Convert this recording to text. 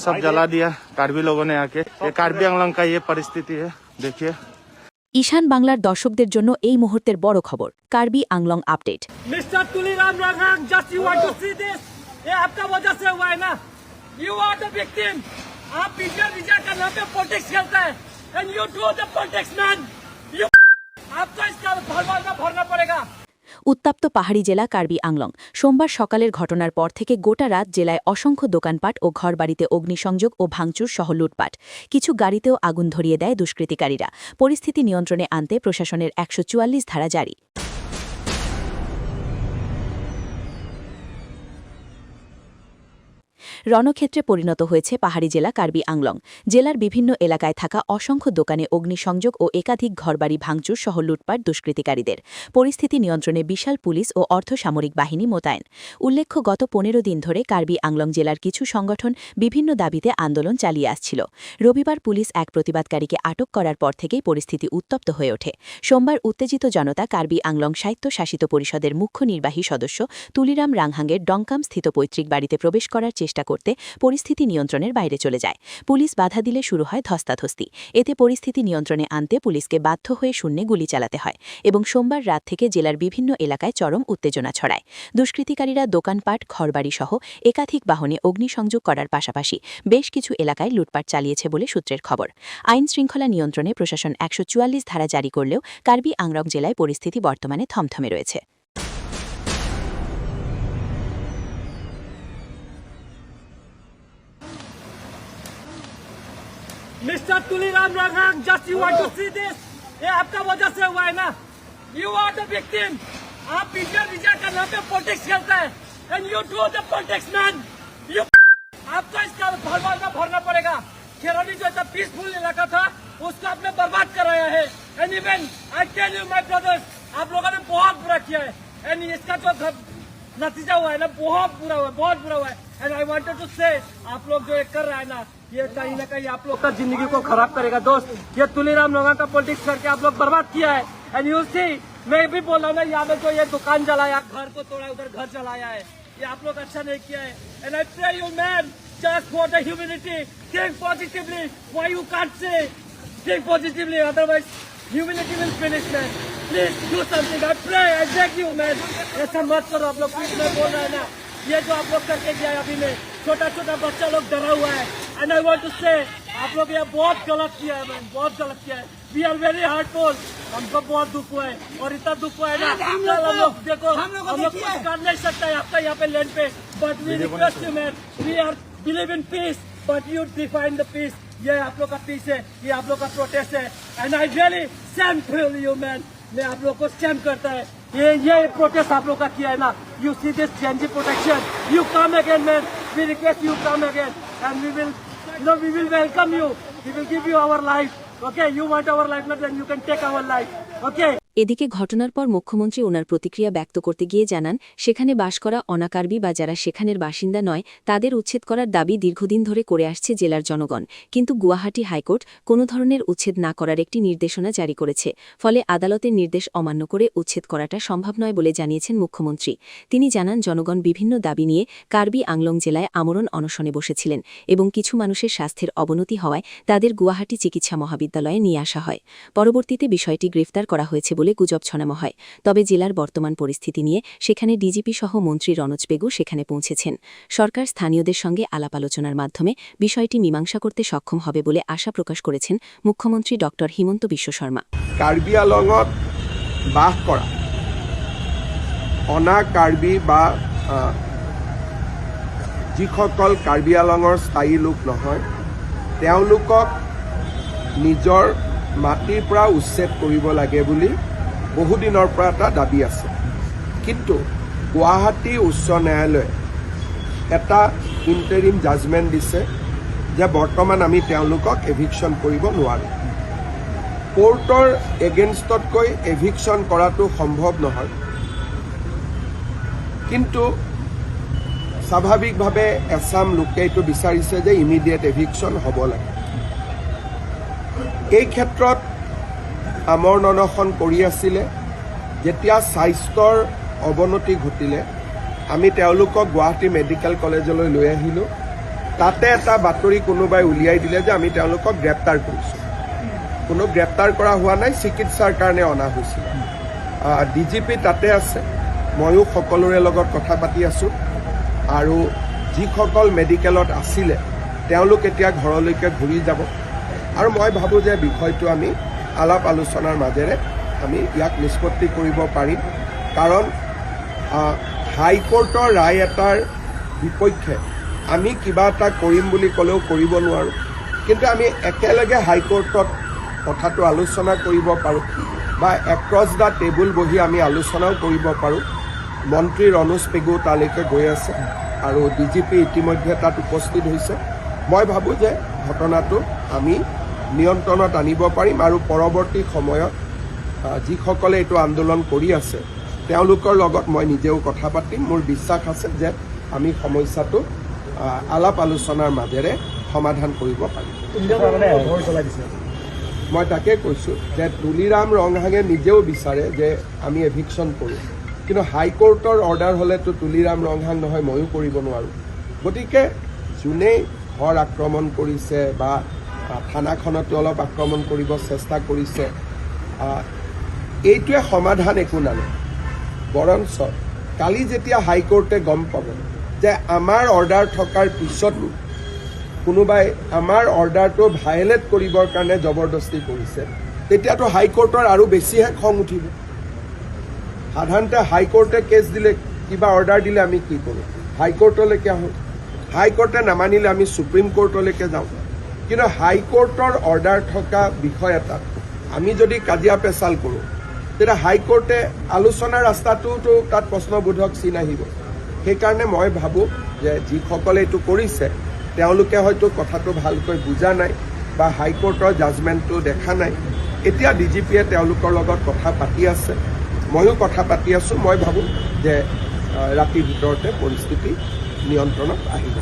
सब जला दिया कार्बी लोगों ने आके ये कार्बी आंगलंग का ये परिस्थिति है देखिए ঈশান বাংলার দর্শকদের জন্য এই মুহূর্তের বড় খবর Karbi Anglong update mister Tuliram Rangang just you want to see this ये आपका वजह से हुआ है ना यू आर द विक्टिम आप विजय विजय का नाम पे पॉलिटिक्स खेलते हैं and you do the politics man you आपको इसका भरवाना भरना पड़ेगा উত্তাপ্ত পাহাড়ি জেলা কার্বি আংলং। সোমবার সকালের ঘটনার পর থেকে গোটা রাত জেলায় অসংখ্য দোকানপাট ও ঘরবাড়িতে অগ্নিসংযোগ ও ভাঙচুর সহ লুটপাট। কিছু গাড়িতেও আগুন ধরিয়ে দেয় দুষ্কৃতিকারীরা। পরিস্থিতি নিয়ন্ত্রণে আনতে প্রশাসনের একশো চুয়াল্লিশ ধারা জারি। রণক্ষেত্রে পরিণত হয়েছে পাহাড়ি জেলা কার্বি আংলং। জেলার বিভিন্ন এলাকায় থাকা অসংখ্য দোকানে অগ্নিসংযোগ ও একাধিক ঘরবাড়ি ভাঙচুর সহ লুটপাট দুষ্কৃতিকারীদের। পরিস্থিতি নিয়ন্ত্রণে বিশাল পুলিশ ও অর্ধসামরিক বাহিনী মোতায়েন। উল্লেখ্য, গত পনেরো দিন ধরে কার্বি আংলং জেলার কিছু সংগঠন বিভিন্ন দাবিতে আন্দোলন চালিয়ে আসছিল। রবিবার পুলিশ এক প্রতিবাদকারীকে আটক করার পর থেকেই পরিস্থিতি উত্তপ্ত হয়ে ওঠে। সোমবার উত্তেজিত জনতা কার্বি আংলং সাহিত্য শাসিত পরিষদের মুখ্য নির্বাহী সদস্য তুলিরাম রাংহাঙ্গের ডংকাম স্থিত পৈতৃক বাড়িতে প্রবেশ করার চেষ্টা করতে পরিস্থিতি নিয়ন্ত্রণের বাইরে চলে যায়। পুলিশ বাধা দিলে শুরু হয় ধস্তাধস্তি। এতে পরিস্থিতি নিয়ন্ত্রণে আনতে পুলিশকে বাধ্য হয়ে শূন্যে গুলি চালাতে হয় এবং সোমবার রাত থেকে জেলার বিভিন্ন এলাকায় চরম উত্তেজনা ছড়ায়। দুষ্কৃতিকারীরা দোকানপাট ঘরবাড়ি সহ একাধিক বাহনে অগ্নিসংযোগ করার পাশাপাশি বেশ কিছু এলাকায় লুটপাট চালিয়েছে বলে সূত্রের খবর। আইন শৃঙ্খলা নিয়ন্ত্রণে প্রশাসন একশো চুয়াল্লিশ ধারা জারি করলেও কার্বি আংরং জেলায় পরিস্থিতি বর্তমানে থমথমে রয়েছে। Mister Tuliram Ronghang just you want to see this ये आपका वजह से हुआ है ना? यू आर द विक्टिम आप विजय विजय का नाम पे पॉलिटिक्स खेलते हैं। And you do the politics man you आपको इसका भरवाना भरना पड़ेगा। खेरोली जो इतना पीसफुल इलाका था उसको आपने बर्बाद कराया है। And even I tell you my brothers आप लोगों ने बहुत बुरा किया है। एंड इसका जो नतीजा हुआ है ना बहुत बुरा हुआ है बहुत बुरा हुआ है। And I wanted to say आप लोग जो ये कर रहा है ना, ये कहीं ना कहीं आप लोग का ज़िंदगी को खराब करेगा। दोस्त, ये तुलीराम लोगा का पॉलिटिक्स करके आप लोग बर्बाद किया है। एंड यू सी मैं भी बोल रहा हूँ ना, यहाँ पे जो ये दुकान जलाया, घर को तोड़ा, उधर घर जलाया है। ये आप लोग अच्छा नहीं किया है। And I pray you man just for the humanity, think positively. Why you can't say, think positively, otherwise humanity will finish, man. Please do something. I pray, I beg you, man. ऐसा मत करो, आप लोग please मैं बोल रहा है ना। ये जो आप लोग करके गया है अभी में छोटा छोटा बच्चा लोग डरा हुआ है। And I want to say आप लोग ये बहुत गलत किया है मैन बहुत गलत किया है। वी आर वेरी हार्टफुल हमको बहुत दुख हुआ है और इतना दुख हुआ है ना हम लोग देखो हम लोग कुछ कर नहीं सकता है आपका यहाँ पे लैंड पे। But we request you man we are believe in peace but you define the peace ये आप लोग का पीस है ये आप लोग का प्रोटेस्ट है। And I really same feel you man मैं आप लोग को स्टैम करता है। Yeah, yeah, protest aap log. You see this Gen Z protection. You come again, man. We request you come again, and we will, you know, we will welcome you. We will give you our life. Okay, you want our life, then you can take our life. Okay. এদিকে ঘটনার পর মুখ্যমন্ত্রী ওনার প্রতিক্রিয়া ব্যক্ত করতে গিয়ে জানান, সেখানে বাস করা অনাকার্বী বা যারা সেখানের বাসিন্দা নয়, তাদের উচ্ছেদ করার দাবি দীর্ঘদিন ধরে করে আসছে জেলার জনগণ। কিন্তু গুয়াহাটি হাইকোর্ট কোনো ধরনের উচ্ছেদ না করার একটি নির্দেশনা জারি করেছে, ফলে আদালতের নির্দেশ অমান্য করে উচ্ছেদ করাটা সম্ভব নয় বলে জানিয়েছেন মুখ্যমন্ত্রী। তিনি জানান, জনগণ বিভিন্ন দাবি নিয়ে কার্বি আংলং জেলায় আমরণ অনশনে বসেছিলেন এবং কিছু মানুষের স্বাস্থ্যের অবনতি হওয়ায় তাদের গুয়াহাটি চিকিৎসা মহাবিদ্যালয়ে নিয়ে আসা হয়। পরবর্তীতে বিষয়টি গ্রেফতার করা হয়েছে বলে গুজব ছড়ানো হয়। তবে জেলার বর্তমান পরিস্থিতি নিয়ে সেখানে ডিজিপি সহ মন্ত্রী রনজ পেগু সেখানে পৌঁছেছেন। সরকার স্থানীয়দের সঙ্গে আলাপ আলোচনার মাধ্যমে বিষয়টি মীমাংসা করতে সক্ষম হবে বলে আশা প্রকাশ করেছেন মুখ্যমন্ত্রী ড. হিমন্ত বিশ্ব শর্মা। অনা কাৰ্বি বা যিসকল আলঙৰ স্থায়ী লোক নহয়, তেওঁলোকক নিজৰ মাটিৰ পৰা উচ্ছেদ কৰিব লাগে বুলি বহুদিনৰ পৰা এটা দাবী আছে। কিন্তু গুৱাহাটী উচ্চ ন্যায়ালয়ে এটা ইণ্টাৰিম জাজমেণ্ট দিছে যে বৰ্তমান আমি তেওঁলোকক এভিকশ্যন কৰিব নোৱাৰোঁ। কোৰ্টৰ এগেইনষ্টতকৈ এভিকশ্যন কৰাটো সম্ভৱ নহয়। কিন্তু স্বাভাৱিকভাৱে এছাম লোকে এইটো বিচাৰিছে যে ইমিডিয়েট এভিকশ্যন হ'ব লাগে। এই ক্ষেত্ৰত আমৰ ননশন কৰি আছিলে যেতিয়া স্বাস্থ্যৰ অৱনতি ঘটিলে আমি তেওঁলোকক গুৱাহাটী মেডিকেল কলেজলৈ লৈ আহিলোঁ। তাতে এটা বাতৰি কোনোবাই উলিয়াই দিলে যে আমি তেওঁলোকক গ্ৰেপ্তাৰ কৰিছোঁ। কোনো গ্ৰেপ্তাৰ কৰা হোৱা নাই চিকিৎসাৰ কাৰণে অনা হৈছিল। ডি জি পি তাতে আছে ময়ো সকলোৰে লগত কথা পাতি আছোঁ। আৰু যিসকল মেডিকেলত আছিলে তেওঁলোক এতিয়া ঘৰলৈকে ঘূৰি যাব। আৰু মই ভাবোঁ যে বিষয়টো আমি আলাপ আলোচনাৰ মাজেৰে আমি ইয়াক নিষ্পত্তি কৰিব পাৰিম। কাৰণ হাইকোৰ্টৰ ৰায় এটাৰ বিপক্ষে আমি কিবা এটা কৰিম বুলি ক'লেও কৰিব নোৱাৰোঁ। কিন্তু আমি একেলগে হাইকোৰ্টত কথাটো আলোচনা কৰিব পাৰোঁ বা এক্ৰছ দ্য টেবুল বহি আমি আলোচনাও কৰিব পাৰোঁ। মন্ত্ৰী ৰণোজ পেগু তালৈকে গৈ আছে আৰু ডি জি পি ইতিমধ্যে তাত উপস্থিত হৈছে। মই ভাবোঁ যে ঘটনাটো আমি নিয়ন্ত্ৰণত আনিব পাৰিম আৰু পৰৱৰ্তী সময়ত যিসকলে এইটো আন্দোলন কৰি আছে তেওঁলোকৰ লগত মই নিজেও কথা পাতিম। মোৰ বিশ্বাস আছে যে আমি সমস্যাটো আলাপ আলোচনাৰ মাজেৰে সমাধান কৰিব পাৰিম। মই তাকে কৈছোঁ যে তুলিৰাম ৰংহাঙে নিজেও বিচাৰে যে আমি এভিকশ্যন কৰোঁ। কিন্তু হাইকোৰ্টৰ অৰ্ডাৰ হ'লেতো তুলিৰাম ৰংহাং নহয় ময়ো কৰিব নোৱাৰোঁ। গতিকে যোনেই ঘৰ আক্ৰমণ কৰিছে বা থানাখনতো অলপ আক্ৰমণ কৰিব চেষ্টা কৰিছে। এইটোৱে সমাধান একো নানে। বৰঞ্চ কালি যেতিয়া হাইকোৰ্টে গম পাব যে আমাৰ অৰ্ডাৰ থকাৰ পিছতো কোনোবাই আমাৰ অৰ্ডাৰটো ভায়লেট কৰিবৰ কাৰণে জবৰদস্তি কৰিছে তেতিয়াতো হাইকোৰ্টৰ আৰু বেছিহে খং উঠিব। সাধাৰণতে হাইকোৰ্টে কেছ দিলে কিবা অৰ্ডাৰ দিলে আমি কি কৰোঁ? হাইকোৰ্টলৈকে আহোঁ। হাইকোৰ্টে নামানিলে আমি ছুপ্ৰিম কোৰ্টলৈকে যাওঁ। কিন্তু হাইকোৰ্টৰ অৰ্ডাৰ থকা বিষয় এটাত আমি যদি কাজিয়া পেচাল কৰোঁ তেতিয়া হাইকোৰ্টে আলোচনাৰ ৰাস্তাটোতো তাত প্ৰশ্নবোধক চিন আহিব। সেইকাৰণে মই ভাবোঁ যে যিসকলে এইটো কৰিছে তেওঁলোকে হয়তো কথাটো ভালকৈ বুজা নাই বা হাইকোৰ্টৰ জাজমেণ্টটো দেখা নাই। এতিয়া ডি জি পিয়ে তেওঁলোকৰ লগত কথা পাতি আছে। ময়ো কথা পাতি আছোঁ। মই ভাবোঁ যে ৰাতিৰ ভিতৰতে পৰিস্থিতি নিয়ন্ত্ৰণত আহিব।